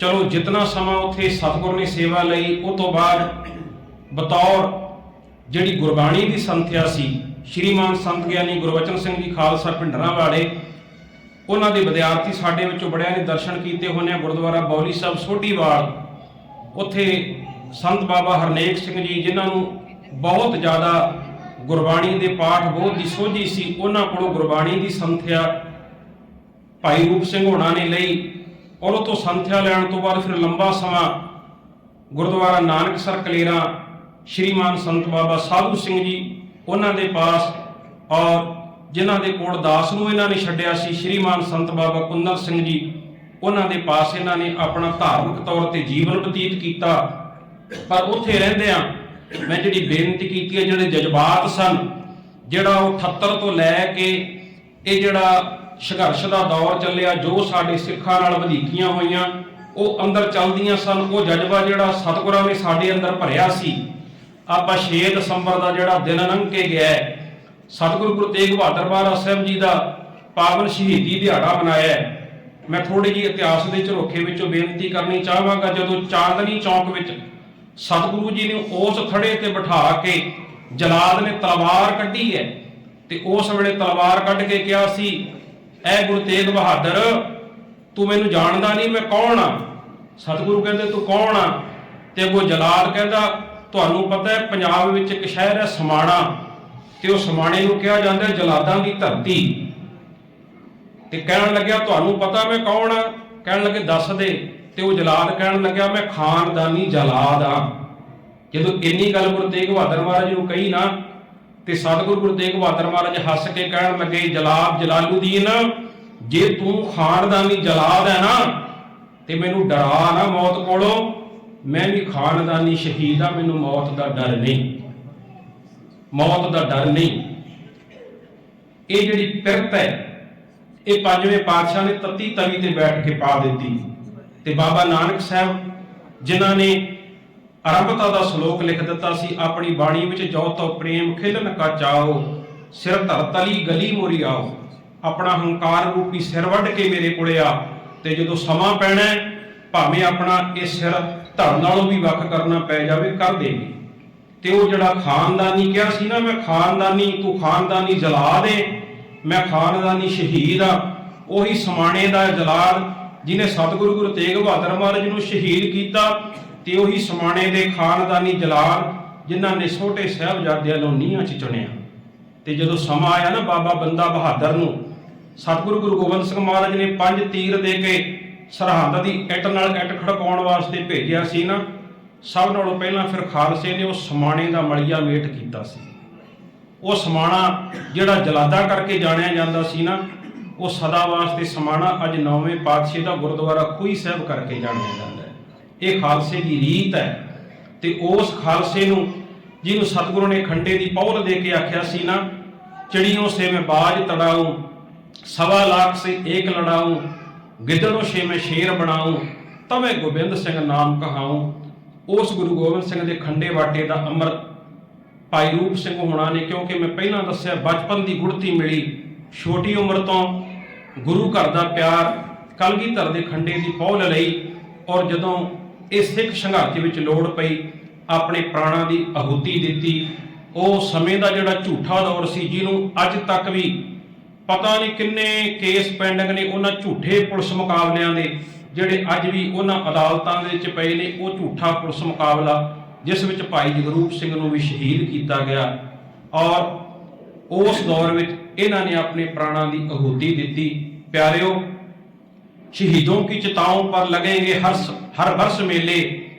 ਚਲੋ ਜਿਤਨਾ ਸਮਾਂ ਉੱਥੇ ਸਤਿਗੁਰ ਨੇ ਸੇਵਾ ਲਈ, ਉਹ ਤੋਂ ਬਾਅਦ ਬਤੌਰ ਜਿਹੜੀ ਗੁਰਬਾਣੀ ਦੀ ਸੰਥਿਆ ਸੀ, ਸ਼੍ਰੀਮਾਨ ਸੰਤ ਗਿਆਨੀ ਗੁਰਵਚਨ ਸਿੰਘ ਜੀ ਖਾਲਸਾ ਪਿੰਡਰਾਂ ਵਾਲੇ, ਉਹਨਾਂ ਦੇ ਵਿਦਿਆਰਥੀ ਸਾਡੇ ਵਿੱਚੋਂ ਬੜਿਆਂ ਨੇ ਦਰਸ਼ਨ ਕੀਤੇ ਹੋਣੇ ਆ, ਗੁਰਦੁਆਰਾ ਬੌਲੀ ਸਾਹਿਬ ਸੋਢੀਵਾਲ ਉੱਥੇ ਸੰਤ ਬਾਬਾ ਹਰਨੇਕ ਸਿੰਘ ਜੀ, ਜਿਨ੍ਹਾਂ ਨੂੰ ਬਹੁਤ ਜ਼ਿਆਦਾ ਗੁਰਬਾਣੀ ਦੇ ਪਾਠ ਬਹੁਤ ਦੀ ਸੋਝੀ ਸੀ, ਉਹਨਾਂ ਕੋਲੋਂ ਗੁਰਬਾਣੀ ਦੀ ਸੰਥਿਆ ਭਾਈ ਰੂਪ ਸਿੰਘ ਹੋਣਾ ਨੇ ਲਈ। ਔਰ ਉਹ ਤੋਂ ਸੰਥਿਆ ਲੈਣ ਤੋਂ ਬਾਅਦ ਫਿਰ ਲੰਬਾ ਸਮਾਂ ਗੁਰਦੁਆਰਾ ਨਾਨਕਸਰ ਕਲੇਰਾ ਸ਼੍ਰੀਮਾਨ ਸੰਤ ਬਾਬਾ ਸਾਧੂ ਸਿੰਘ ਜੀ, ਉਹਨਾਂ ਦੇ ਪਾਸ ਔਰ ਜਿਨ੍ਹਾਂ ਦੇ ਕੋਲ ਦਾਸ ਨੂੰ ਇਹਨਾਂ ਨੇ ਛੱਡਿਆ ਸੀ, ਸ਼੍ਰੀਮਾਨ ਸੰਤ ਬਾਬਾ ਕੁੰਦਨ ਸਿੰਘ ਜੀ, ਉਹਨਾਂ ਦੇ ਪਾਸ ਇਹਨਾਂ ਨੇ ਆਪਣਾ ਧਾਰਮਿਕ ਤੌਰ ਤੇ ਜੀਵਨ ਬਤੀਤ ਕੀਤਾ। ਪਰ ਉੱਥੇ ਰਹਿੰਦਿਆਂ ਮੈਂ ਜਿਹੜੀ ਬੇਨਤੀ ਕੀਤੀ ਹੈ, ਜਿਹੜੇ ਜਜ਼ਬਾਤ ਸਨ, ਜਿਹੜਾ ਉਹ 78 ਤੋਂ ਲੈ ਕੇ ਇਹ ਜਿਹੜਾ ਸੰਘਰਸ਼ ਦਾ ਦੌਰ ਚੱਲਿਆ, ਜੋ ਸਾਡੇ ਸਿੱਖਾਂ ਨਾਲ ਵਧੀਕੀਆਂ ਹੋਈਆਂ, ਉਹ ਅੰਦਰ ਚੱਲਦੀਆਂ ਸਨ, ਉਹ ਜਜ਼ਬਾ ਜਿਹੜਾ ਸਤਿਗੁਰਾਂ ਨੇ ਸਾਡੇ ਅੰਦਰ ਭਰਿਆ ਸੀ ਆਪਾਂ 6 ਦਸੰਬਰ ਦਾ ਜਿਹੜਾ ਦਿਨ ਲੰਘ ਕੇ ਗਿਆ ਹੈ, ਸਤਿਗੁਰੂ ਗੁਰੂ ਤੇਗ ਬਹਾਦਰ ਬਾਰਾ ਸਾਹਿਬ ਜੀ ਦਾ ਪਾਵਨ ਸ਼ਹੀਦੀ ਦਿਹਾੜਾ ਮਨਾਇਆ ਹੈ। ਮੈਂ ਥੋੜੀ ਜਿਹੀ ਇਤਿਹਾਸ ਦੇ ਝਰੋਖੇ ਵਿੱਚੋਂ ਬੇਨਤੀ ਕਰਨੀ ਚਾਹਾਂਗਾ ਜਦੋਂ ਚਾਂਦਨੀ ਚੌਕ ਵਿੱਚ ਸਤਿਗੁਰੂ ਜੀ ਨੇ ਉਸ ਥੜੇ ਤੇ ਬਿਠਾ ਕੇ ਜਲਾਦ ਨੇ ਤਲਵਾਰ ਕੱਢੀ ਹੈ ਤੇ ਉਸ ਵੇਲੇ ਤਲਵਾਰ ਕੱਢ ਕੇ ਕਿਹਾ ਸੀ ਐ ਗੁਰੂ ਤੇਗ ਬਹਾਦਰ ਤੂੰ ਮੈਨੂੰ ਜਾਣਦਾ ਨਹੀਂ ਮੈਂ ਕੌਣ ਆ ਸਤਿਗੁਰੂ ਕਹਿੰਦੇ ਤੂੰ ਕੌਣ ਆ ਤੇ ਉਹ ਜਲਾਦ ਕਹਿੰਦਾ ਤੁਹਾਨੂੰ ਪਤਾ ਹੈ, ਪੰਜਾਬ ਵਿੱਚ ਇੱਕ ਸ਼ਹਿਰ ਹੈ ਸਮਾਣਾ, ਤੇ ਉਹ ਸਮਾਣੇ ਨੂੰ ਕਿਹਾ ਜਾਂਦਾ ਹੈ ਜਲਾਦਾਂ ਦੀ ਧਰਤੀ। ਤੇ ਕਹਿਣ ਲੱਗਿਆ, ਤੁਹਾਨੂੰ ਪਤਾ ਮੈਂ ਕੌਣ ਆ? ਕਹਿਣ ਲੱਗੇ, ਦੱਸ ਦੇ। ਤੇ ਉਹ ਜਲਾਦ ਕਹਿਣ ਲੱਗਿਆ, ਮੈਂ ਖਾਨਦਾਨੀ ਜਲਾਦ ਆ। ਜਦੋਂ ਇੰਨੀ ਗੱਲ ਗੁਰੂ ਤੇਗ ਬਹਾਦਰ ਮਹਾਰਾਜ ਨੂੰ ਕਹੀ ਨਾ, ਤੇ ਸਤਿਗੁਰੂ ਗੁਰੂ ਤੇਗ ਬਹਾਦਰ ਮਹਾਰਾਜ ਹੱਸ ਕੇ ਕਹਿਣ ਲੱਗੇ, ਜਲਾਬ ਜਲਾਲੁਦੀਨ, ਜੇ ਤੂੰ ਖਾਨਦਾਨੀ ਜਲਾਦ ਹੈ ਨਾ, ਤੇ ਮੈਨੂੰ ਡਰਾ ਨਾ ਮੌਤ ਕੋਲੋਂ। ਮੈਂ ਵੀ ਖਾਨਦਾਨੀ ਸ਼ਹੀਦ ਆ ਮੈਨੂੰ ਮੌਤ ਦਾ ਡਰ ਨਹੀਂ। ਮੌਤ ਦਾ ਡਰ ਨਹੀਂ। ਇਹ ਜਿਹੜੀ ਪਿਰਤ ਹੈ, ਇਹ ਪੰਜਵੇਂ ਪਾਤਸ਼ਾਹ ਨੇ ਤਤੀ ਤਵੀ ਤੇ ਬੈਠ ਕੇ ਪਾ ਦਿੱਤੀ। ਤੇ ਬਾਬਾ ਨਾਨਕ ਸਾਹਿਬ, ਜਿਨ੍ਹਾਂ ਨੇ ਆਰੰਭਤਾ ਦਾ ਸ਼ਲੋਕ ਲਿਖ ਦਿੱਤਾ ਸੀ, ਆਪਣੀ ਬਾਣੀ ਵਿੱਚ ਜੋ ਤੋ ਪ੍ਰੇਮ ਖਿਲਨ ਕਾ ਚਾਓ ਸਿਰ ਧਰ ਤਲੀ ਗਲੀ ਮੋਰੀ ਆਓ। ਆਪਣਾ ਹੰਕਾਰ ਰੂਪੀ ਸਿਰ ਵੱਢ ਕੇ ਮੇਰੇ ਕੋਲੇ ਆ, ਤੇ ਜਦੋਂ ਸਮਾਂ ਪੈਣਾ ਭਾਵੇਂ ਆਪਣਾ ਇਹ ਸਿਰ ਧੜ ਨਾਲੋਂ ਵੀ ਵੱਖ ਕਰਨਾ ਪੈ ਜਾਵੇ, ਕਰ ਦੇਗੀ ਤੇ ਉਹ ਜਿਹੜਾ ਖਾਨਦਾਨੀ ਕਿਹਾ ਸੀ ਨਾ, ਮੈਂ ਖਾਨਦਾਨੀ, ਤੂੰ ਖਾਨਦਾਨੀ ਜਲਾ ਦੇ ਮੈਂ ਖਾਨਦਾਨੀ ਸ਼ਹੀਦ ਆ। ਉਹੀ ਸਮਾਣੇ ਦਾ ਜਲਾਲ ਜਿਨੇ ਸਤਿਗੁਰੂ ਗੁਰੂ ਤੇਗ ਬਹਾਦਰ ਮਹਾਰਾਜ ਨੂੰ ਸ਼ਹੀਦ ਕੀਤਾ, ਤੇ ਉਹੀ ਸਮਾਣੇ ਦੇ ਖਾਨਦਾਨੀ ਜਲਾਲ ਜਿਨ੍ਹਾਂ ਨੇ ਛੋਟੇ ਸਾਹਿਬਜ਼ਾਦਿਆਂ ਨੂੰ ਨੀਹਾਂ 'ਚ ਚੁਣਿਆ। ਤੇ ਜਦੋਂ ਸਮਾਂ ਆਇਆ ਨਾ ਬਾਬਾ ਬੰਦਾ ਬਹਾਦਰ ਨੂੰ, ਸਤਿਗੁਰੂ ਗੁਰੂ ਗੋਬਿੰਦ ਸਿੰਘ ਮਹਾਰਾਜ ਨੇ ਪੰਜ ਤੀਰ ਦੇ ਕੇ ਸਰਹੱਦ ਦੀ ਇੱਟ ਨਾਲ ਇੱਟ ਖੜਕਾਉਣ ਵਾਸਤੇ ਭੇਜਿਆ ਸੀ ਨਾ, ਸਭ ਨਾਲੋਂ ਪਹਿਲਾਂ ਫਿਰ ਖਾਲਸੇ ਨੇ ਉਹ ਸਮਾਣੇ ਦਾ ਮਲਿਆ ਮੇਟ ਕੀਤਾ ਸੀ। ਉਹ ਸਮਾਣਾ ਜਿਹੜਾ ਜਲਾਦਾ ਕਰਕੇ ਜਾਣਿਆ ਜਾਂਦਾ ਸੀ ਨਾ, ਉਹ ਸਦਾ ਵਾਸਤੇ ਸਮਾਣਾ ਅੱਜ ਨੌਵੇਂ ਪਾਤਸ਼ਾਹ ਦਾ ਗੁਰਦੁਆਰਾ ਖੂਹੀ ਸਾਹਿਬ ਕਰਕੇ ਜਾਣਿਆ ਜਾਂਦਾ ਹੈ। ਇਹ ਖਾਲਸੇ ਦੀ ਰੀਤ ਹੈ ਤੇ ਉਸ ਖਾਲਸੇ ਨੂੰ ਜਿਹਨੂੰ ਸਤਿਗੁਰੂ ਨੇ ਖੰਡੇ ਦੀ ਪੌਲ ਦੇ ਕੇ ਆਖਿਆ ਸੀ ਨਾ ਚਿੜੀਆਂ ਸੇ ਮੈਂ ਬਾਜ ਤੜਾऊं ਸਵਾ ਲੱਖ ਸੇ ਏਕ ਲੜਾऊं ਗਿੱਦੜੋਂ ਸੇ ਮੈਂ ਸ਼ੇਰ ਬਣਾऊं ਤਵੇਂ ਗੋਬਿੰਦ ਸਿੰਘ ਨਾਮ ਕਹਾऊं ਉਸ ਗੁਰੂ ਗੋਬਿੰਦ ਸਿੰਘ ਦੇ ਖੰਡੇ ਵਾਟੇ ਦਾ ਅੰਮ੍ਰਿਤ ਭਾਈ ਰੂਪ ਸਿੰਘ ਹੋਣਾ ਨੇ, ਕਿਉਂਕਿ ਮੈਂ ਪਹਿਲਾਂ ਦੱਸਿਆ ਬਚਪਨ ਦੀ ਗੁੜਤੀ ਮਿਲੀ ਛੋਟੀ ਉਮਰ ਤੋਂ। ਗੁਰੂ ਘਰ ਦਾ ਪਿਆਰ ਕਲਗੀਧਰ ਦੇ ਖੰਡੇ ਦੀ ਪੌਲ ਲਈ ਔਰ ਜਦੋਂ ਇਹ ਸਿੱਖ ਸੰਘਰਸ਼ ਵਿੱਚ ਲੋੜ ਪਈ, ਆਪਣੇ ਪ੍ਰਾਣਾਂ ਦੀ ਆਹੂਤੀ ਦਿੱਤੀ। ਉਹ ਸਮੇਂ ਦਾ ਜਿਹੜਾ ਝੂਠਾ ਦੌਰ ਸੀ, ਜਿਹਨੂੰ ਅੱਜ ਤੱਕ ਵੀ ਪਤਾ ਨਹੀਂ ਕਿੰਨੇ ਕੇਸ ਪੈਂਡਿੰਗ ਨੇ ਉਹਨਾਂ ਝੂਠੇ ਪੁਲਿਸ ਮੁਕਾਬਲਿਆਂ ਦੇ, ਜਿਹੜੇ ਅੱਜ ਵੀ ਉਹਨਾਂ ਅਦਾਲਤਾਂ ਦੇ ਵਿੱਚ ਪਏ ਨੇ, ਉਹ ਝੂਠਾ ਪੁਲਿਸ ਮੁਕਾਬਲਾ, ਜਿਸ ਵਿੱਚ ਭਾਈ ਜਗਰੂਪ ਸਿੰਘ ਨੂੰ ਵੀ ਸ਼ਹੀਦ ਕੀਤਾ ਗਿਆ। ਔਰ ਉਸ ਦੌਰ ਵਿੱਚ ਇਹਨਾਂ ਨੇ ਆਪਣੇ ਪ੍ਰਾਣਾਂ ਦੀ ਅਹੂਤੀ ਦਿੱਤੀ। ਪਿਆਰਿਓ, ਸ਼ਹੀਦੋਂ ਕੀ ਚਿਤਾਓਂ ਪਰ ਲਗेंगे ਹਰ ਹਰ ਵਰਸ ਮੇਲੇ।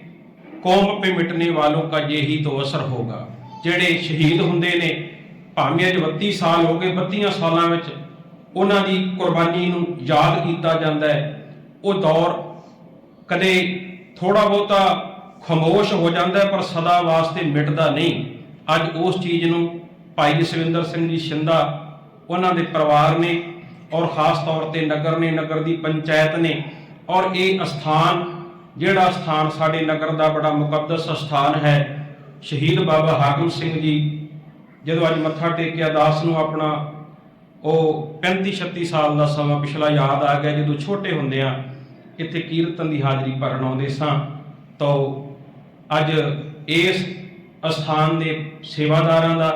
ਕੌਮ ਪੇ ਮਿਟਨੇ ਵਾਲੋਂ ਕਾ ਯਹੀ ਤੋ ਅਸਰ ਹੋਗਾ। ਜਿਹੜੇ ਸ਼ਹੀਦ ਹੁੰਦੇ ਨੇ, ਭਾਵੇਂ ਅੱਜ 32 ਸਾਲ ਹੋ ਗਏ 32 ਸਾਲਾਂ ਵਿੱਚ ਉਹਨਾਂ ਦੀ ਕੁਰਬਾਨੀ ਨੂੰ ਯਾਦ ਕੀਤਾ ਜਾਂਦਾ ਹੈ। ਉਹ ਦੌਰ ਕਦੇ ਥੋੜਾ ਬਹੁਤਾ ਖਾਮੋਸ਼ ਹੋ ਜਾਂਦਾ ਪਰ ਸਦਾ ਵਾਸਤੇ ਮਿਟਦਾ ਨਹੀਂ। ਅੱਜ ਉਸ ਚੀਜ਼ ਨੂੰ ਭਾਈ ਜਸਵਿੰਦਰ ਸਿੰਘ ਜੀ ਸ਼ਿੰਦਾ ਉਹਨਾਂ ਦੇ ਪਰਿਵਾਰ ਨੇ ਔਰ ਖਾਸ ਤੌਰ ਤੇ ਨਗਰ ਨੇ, ਨਗਰ ਦੀ ਪੰਚਾਇਤ ਨੇ ਔਰ ਇਹ ਅਸਥਾਨ, ਜਿਹੜਾ ਸਥਾਨ ਸਾਡੇ ਨਗਰ ਦਾ ਬੜਾ ਮੁਕੱਦਸ ਸਥਾਨ ਹੈ, ਸ਼ਹੀਦ ਬਾਬਾ ਹਾਕਮ ਸਿੰਘ ਜੀ, ਜਦੋਂ ਅੱਜ ਮੱਥਾ ਟੇਕਿਆ ਦਾਸ ਨੂੰ ਆਪਣਾ ਉਹ 35 36 ਸਾਲ ਦਾ ਸਮਾਂ ਪਿਛਲਾ ਯਾਦ ਆ ਗਿਆ। ਜਦੋਂ ਛੋਟੇ ਹੁੰਦੇ ਆ ਇੱਥੇ ਕੀਰਤਨ ਦੀ ਹਾਜ਼ਰੀ ਭਰਨ ਆਉਂਦੇ ਸਾਂ, ਤਾਂ ਅੱਜ ਇਸ ਅਸਥਾਨ ਦੇ ਸੇਵਾਦਾਰਾਂ ਦਾ,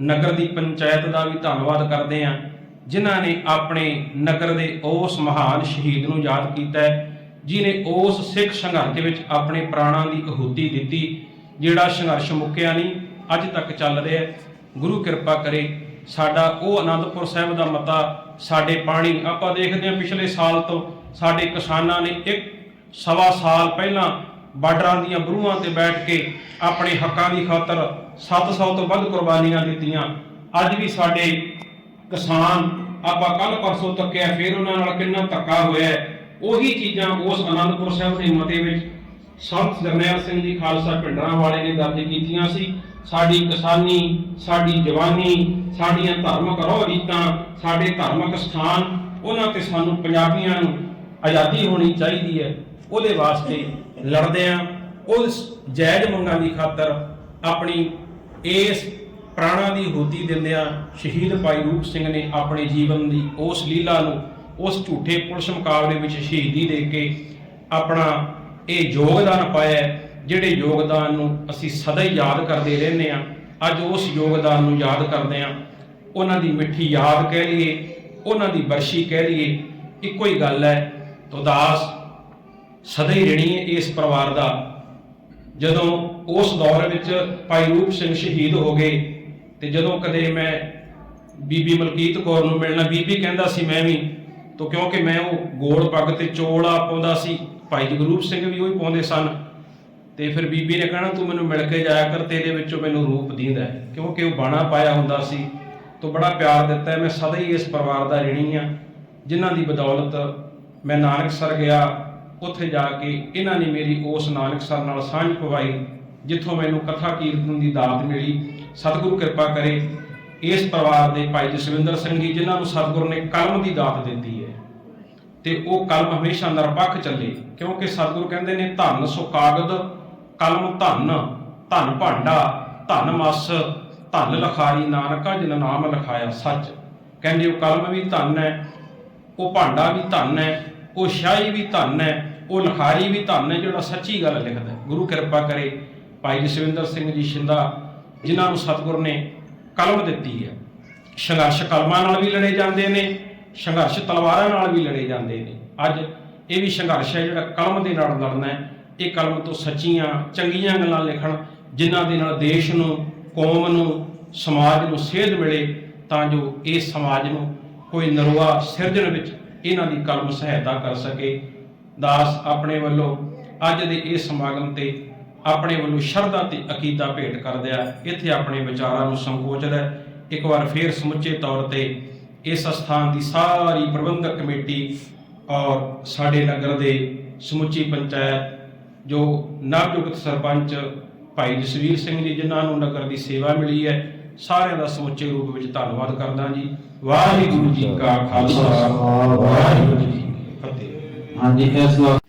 ਨਗਰ ਦੀ ਪੰਚਾਇਤ ਦਾ ਵੀ ਧੰਨਵਾਦ ਕਰਦੇ ਆ ਜਿਨ੍ਹਾਂ ਨੇ ਆਪਣੇ ਨਗਰ ਦੇ ਉਸ ਮਹਾਨ ਸ਼ਹੀਦ ਨੂੰ ਯਾਦ ਕੀਤਾ ਹੈ ਜਿਨੇ ਉਸ ਸਿੱਖ ਸੰਘਰਸ਼ ਦੇ ਵਿੱਚ ਆਪਣੇ ਪ੍ਰਾਣਾਂ ਦੀ ਆਹੂਤੀ ਦਿੱਤੀ, ਜਿਹੜਾ ਸੰਘਰਸ਼ ਮੁੱਕਿਆ ਨਹੀਂ, ਅੱਜ ਤੱਕ ਚੱਲ ਰਿਹਾ ਹੈ। ਗੁਰੂ ਕਿਰਪਾ ਕਰੇ ਸਾਡਾ ਉਹ ਆਨੰਦਪੁਰ ਸਾਹਿਬ ਦਾ ਮਤਾ, ਸਾਡੇ ਪਾਣੀ ਆਪਾਂ ਦੇਖਦੇ ਹਾਂ ਪਿਛਲੇ ਸਾਲ ਤੋਂ ਸਾਡੇ ਕਿਸਾਨਾਂ ਨੇ ਇੱਕ ਸਵਾ ਸਾਲ ਪਹਿਲਾਂ ਬਾਰਡਰਾਂ ਦੀਆਂ ਬਰੂਹਾਂ ਤੇ ਬੈਠ ਕੇ ਆਪਣੇ ਹੱਕਾਂ ਦੀ ਖਾਤਰ 700 ਤੋਂ ਵੱਧ ਕੁਰਬਾਨੀਆਂ ਦਿੱਤੀਆਂ। ਅੱਜ ਵੀ ਸਾਡੇ ਕਿਸਾਨ ਆਪਾਂ ਕੱਲ ਪਰਸੋਂ ਤੱਕਿਆ ਫਿਰ ਉਹਨਾਂ ਨਾਲ ਕਿੰਨਾ ਧੱਕਾ ਹੋਇਆ ਉਹੀ ਚੀਜ਼ਾਂ ਉਸ ਆਨੰਦਪੁਰ ਸਾਹਿਬ ਦੇ ਮਤੇ ਵਿੱਚ ਸੰਤ ਜਰਨੈਲ ਸਿੰਘ ਜੀ ਖਾਲਸਾ ਪਿੰਡਰਾਂ ਵਾਲੇ ਨੇ ਦਰਜ ਕੀਤੀਆਂ ਸੀ। ਸਾਡੀ ਕਿਸਾਨੀ, ਸਾਡੀ ਜਵਾਨੀ, ਸਾਡੀਆਂ ਧਾਰਮਿਕ ਰੋਹ ਰੀਤਾਂ ਸਾਡੇ ਧਾਰਮਿਕ ਸਥਾਨ, ਉਹਨਾਂ ਤੇ ਸਾਨੂੰ ਪੰਜਾਬੀਆਂ ਨੂੰ ਆਜ਼ਾਦੀ ਹੋਣੀ ਚਾਹੀਦੀ ਹੈ। ਉਹਦੇ ਵਾਸਤੇ ਲੜਦੇ ਆਂ ਉਸ ਜਾਇਜ਼ ਮੰਗਾਂ ਦੀ ਖਾਤਰ ਆਪਣੀ ਇਸ ਪ੍ਰਾਣਾਂ ਦੀ ਹੂਤੀ ਦਿੰਦਿਆਂ ਸ਼ਹੀਦ ਭਾਈ ਰੂਪ ਸਿੰਘ ਨੇ ਆਪਣੇ ਜੀਵਨ ਦੀ ਉਸ ਲੀਲਾ ਨੂੰ ਉਸ ਝੂਠੇ ਪੁਲਿਸ ਮੁਕਾਬਲੇ ਵਿੱਚ ਸ਼ਹੀਦੀ ਦੇ ਕੇ ਆਪਣਾ ਇਹ ਯੋਗਦਾਨ ਪਾਇਆ ਜਿਹੜੇ ਯੋਗਦਾਨ ਨੂੰ ਅਸੀਂ ਸਦਾ ਹੀ ਯਾਦ ਕਰਦੇ ਰਹਿੰਦੇ ਆ ਅੱਜ ਉਸ ਯੋਗਦਾਨ ਨੂੰ ਯਾਦ ਕਰਦੇ ਆ ਉਹਨਾਂ ਦੀ ਮਿੱਠੀ ਯਾਦ ਕਹਿ ਲਈਏ, ਉਹਨਾਂ ਦੀ ਬਰਸ਼ੀ ਕਹਿ ਲਈਏ, ਇੱਕੋ ਹੀ ਗੱਲ ਹੈ, ਉਦਾਸ ਸਦਾ ਹੀ ਰਹਿਣੀ ਹੈ ਇਸ ਪਰਿਵਾਰ ਦਾ। ਜਦੋਂ ਉਸ ਦੌਰ ਵਿੱਚ ਭਾਈ ਰੂਪ ਸਿੰਘ ਸ਼ਹੀਦ ਹੋ ਗਏ ਤੇ ਜਦੋਂ ਕਦੇ ਮੈਂ ਬੀਬੀ ਮਲਕੀਤ ਕੌਰ ਨੂੰ ਮਿਲਣਾ, ਬੀਬੀ ਕਹਿੰਦਾ ਸੀ ਮੈਂ ਵੀ, ਤੋ ਕਿਉਂਕਿ ਮੈਂ ਉਹ ਗੋਲ ਪੱਗ ਤੇ ਚੋਲਾ ਪਾਉਂਦਾ ਸੀ, ਭਾਈ ਜਗਰੂਪ ਸਿੰਘ ਵੀ ਉਹੀ ਪਾਉਂਦੇ ਸਨ। ਤੇ ਫਿਰ ਬੀਬੀ ਨੇ ਕਹਿਣਾ, ਤੂੰ ਮੈਨੂੰ ਮਿਲ ਕੇ ਜਾਇਆ ਕਰ, ਤੇਰੇ ਵਿੱਚੋਂ ਮੈਨੂੰ ਰੂਪ ਦੀਂਦਾ ਕਿਉਂਕਿ ਉਹ ਬਾਣਾ ਪਾਇਆ ਹੁੰਦਾ ਸੀ, ਤੋ ਬੜਾ ਪਿਆਰ ਦਿੱਤਾ ਮੈਂ ਸਦਾ ਹੀ ਇਸ ਪਰਿਵਾਰ ਦਾ ਰਿਣੀ ਆ ਜਿਨ੍ਹਾਂ ਦੀ ਬਦੌਲਤ ਮੈਂ ਨਾਨਕਸਰ ਗਿਆ। ਉੱਥੇ ਜਾ ਕੇ ਇਹਨਾਂ ਨੇ ਮੇਰੀ ਉਸ ਨਾਨਕਸਰ ਨਾਲ ਸਾਂਝ ਪਵਾਈ, ਜਿੱਥੋਂ ਮੈਨੂੰ ਕਥਾ ਕੀਰਤਨ ਦੀ ਦਾਤ ਮਿਲੀ। ਸਤਿਗੁਰੂ ਕਿਰਪਾ ਕਰੇ ਇਸ ਪਰਿਵਾਰ ਦੇ ਭਾਈ ਜਸਵਿੰਦਰ ਸਿੰਘ ਜੀ, ਜਿਨ੍ਹਾਂ ਨੂੰ ਸਤਿਗੁਰੂ ਨੇ ਕਲਮ ਦੀ ਦਾਤ ਦਿੱਤੀ ਹੈ। ਤੇ ਉਹ ਕਲਮ ਹਮੇਸ਼ਾ ਨਿਰਪੱਖ ਚੱਲੇ, ਕਿਉਂਕਿ ਸਤਿਗੁਰੂ ਕਹਿੰਦੇ ਨੇ, ਧੰਨ ਸੋ ਕਾਗਦ ਕਲਮ ਧੰਨ ਧੰਨ ਭਾਂਡਾ, ਧੰਨ ਮਸ, ਧੰਨ ਲਖਾਰੀ ਨਾਨਕਾ ਜਿਨ ਨਾਮ ਲਿਖਾਇਆ ਸੱਚ। ਕਹਿੰਦੇ ਉਹ ਕਲਮ ਵੀ ਧੰਨ ਹੈ, ਉਹ ਭਾਂਡਾ ਵੀ ਧੰਨ ਹੈ, ਉਹ ਸ਼ਾਹੀ ਵੀ ਧੰਨ ਹੈ, ਉਹ ਲਖਾਰੀ ਵੀ ਧੰਨ ਹੈ, ਜਿਹੜਾ ਸੱਚੀ ਗੱਲ ਲਿਖਦਾ ਗੁਰੂ ਕਿਰਪਾ ਕਰੇ ਭਾਈ ਜਸਵਿੰਦਰ ਸਿੰਘ ਜੀ ਸ਼ਿੰਦਾ, ਜਿਨ੍ਹਾਂ ਨੂੰ ਸਤਿਗੁਰ ਨੇ ਕਲਮ ਦਿੱਤੀ ਹੈ। ਸੰਘਰਸ਼ ਕਲਮਾਂ ਨਾਲ ਵੀ ਲੜੇ ਜਾਂਦੇ ਨੇ, ਸੰਘਰਸ਼ ਤਲਵਾਰਾਂ ਨਾਲ ਵੀ ਲੜੇ ਜਾਂਦੇ ਨੇ। ਅੱਜ ਇਹ ਵੀ ਸੰਘਰਸ਼ ਹੈ ਜਿਹੜਾ ਕਲਮ ਦੇ ਨਾਲ ਲੜਨਾ ਹੈ। ਇਹ ਕਲਮ ਤੋਂ ਸੱਚੀਆਂ, ਚੰਗੀਆਂ ਗੱਲਾਂ ਲਿਖਣ, ਜਿਨ੍ਹਾਂ ਦੇ ਨਾਲ ਦੇਸ਼ ਨੂੰ, ਕੌਮ ਨੂੰ, ਸਮਾਜ ਨੂੰ ਸੇਧ ਮਿਲੇ, ਤਾਂ ਜੋ ਇਹ ਸਮਾਜ ਨੂੰ ਕੋਈ ਨਰਵਾ ਸਿਰਜਣ ਵਿੱਚ ਇਹਨਾਂ ਦੀ ਕਲਮ ਸਹਾਇਤਾ ਕਰ ਸਕੇ। ਦਾਸ ਆਪਣੇ ਵੱਲੋਂ ਅੱਜ ਦੇ ਇਹ ਸਮਾਗਮ ਤੇ ਆਪਣੇ ਵੱਲੋਂ ਸ਼ਰਧਾ ਤੇ ਅਕੀਦਾ ਭੇਟ ਕਰਦਿਆ ਇੱਥੇ ਆਪਣੇ ਵਿਚਾਰਾਂ ਨੂੰ ਸੰਕੋਚਦਾ ਇੱਕ ਵਾਰ ਫੇਰ ਸਮੁੱਚੇ ਤੌਰ ਤੇ ਇਸ ਸਥਾਨ ਦੀ ਸਾਰੀ ਪ੍ਰਬੰਧਕ ਕਮੇਟੀ ਔਰ ਸਾਡੇ ਨਗਰ ਦੇ ਸਮੁੱਚੀ ਪੰਚਾਇਤ ਜੋ ਨਵਯੁਕਤ ਸਰਪੰਚ ਭਾਈ ਜਸਵੀਰ ਸਿੰਘ ਜੀ ਜਿਨ੍ਹਾਂ ਨੂੰ ਨਗਰ ਦੀ ਸੇਵਾ ਮਿਲੀ ਹੈ ਸਾਰਿਆਂ ਦਾ ਸਮੁੱਚੇ ਰੂਪ ਵਿੱਚ ਧੰਨਵਾਦ ਕਰਦਾ ਜੀ। ਵਾਹਿਗੁਰੂ ਜੀ ਕਾ ਖਾਲਸਾ। ਵਾਹਿਗੁਰੂ ਜੀ ਕੀ ਫਤਿਹ। ਹਾਂਜੀ ਇਸ ਵਕਤ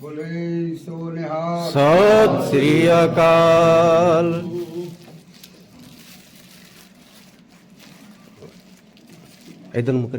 ਬੋਲੇ ਸੋ ਨਿਹਾਲ। ਸਤਿ ਸ੍ਰੀ ਅਕਾਲ। ਇਧਰ ਮੁਕਰ